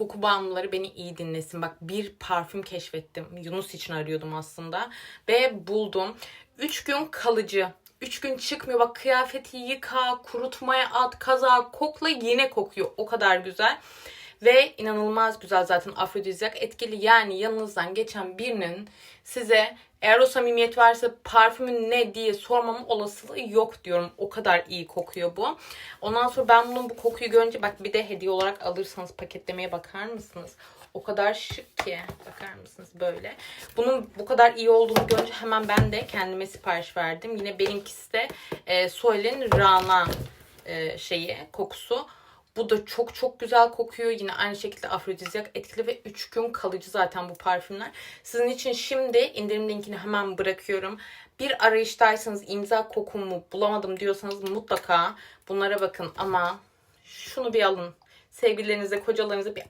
koku bağımlıları beni iyi dinlesin. Bak bir parfüm keşfettim. Yunus için arıyordum aslında. Ve buldum. 3 gün kalıcı. 3 gün çıkmıyor. Bak kıyafeti yıka, kurutmaya at, kaza, kokla yine kokuyor. O kadar güzel. Ve inanılmaz güzel zaten afrodizyak etkili. Yani yanınızdan geçen birinin size eğer o samimiyet varsa parfümün ne diye sormamın olasılığı yok diyorum. O kadar iyi kokuyor bu. Ondan sonra ben bunun bu kokuyu görünce bak bir de hediye olarak alırsanız paketlemeye bakar mısınız? O kadar şık ki. Bakar mısınız böyle. Bunun bu kadar iyi olduğunu görünce hemen ben de kendime sipariş verdim. Yine benimkisi de e, Soil'in Rana e, şeyi kokusu. Bu da çok çok güzel kokuyor. Yine aynı şekilde afrodizyak etkili ve 3 gün kalıcı zaten bu parfümler. Sizin için şimdi indirim linkini hemen bırakıyorum. Bir arayıştaysanız imza kokumu bulamadım diyorsanız mutlaka bunlara bakın ama şunu bir alın. Sevgililerinize, kocalarınıza bir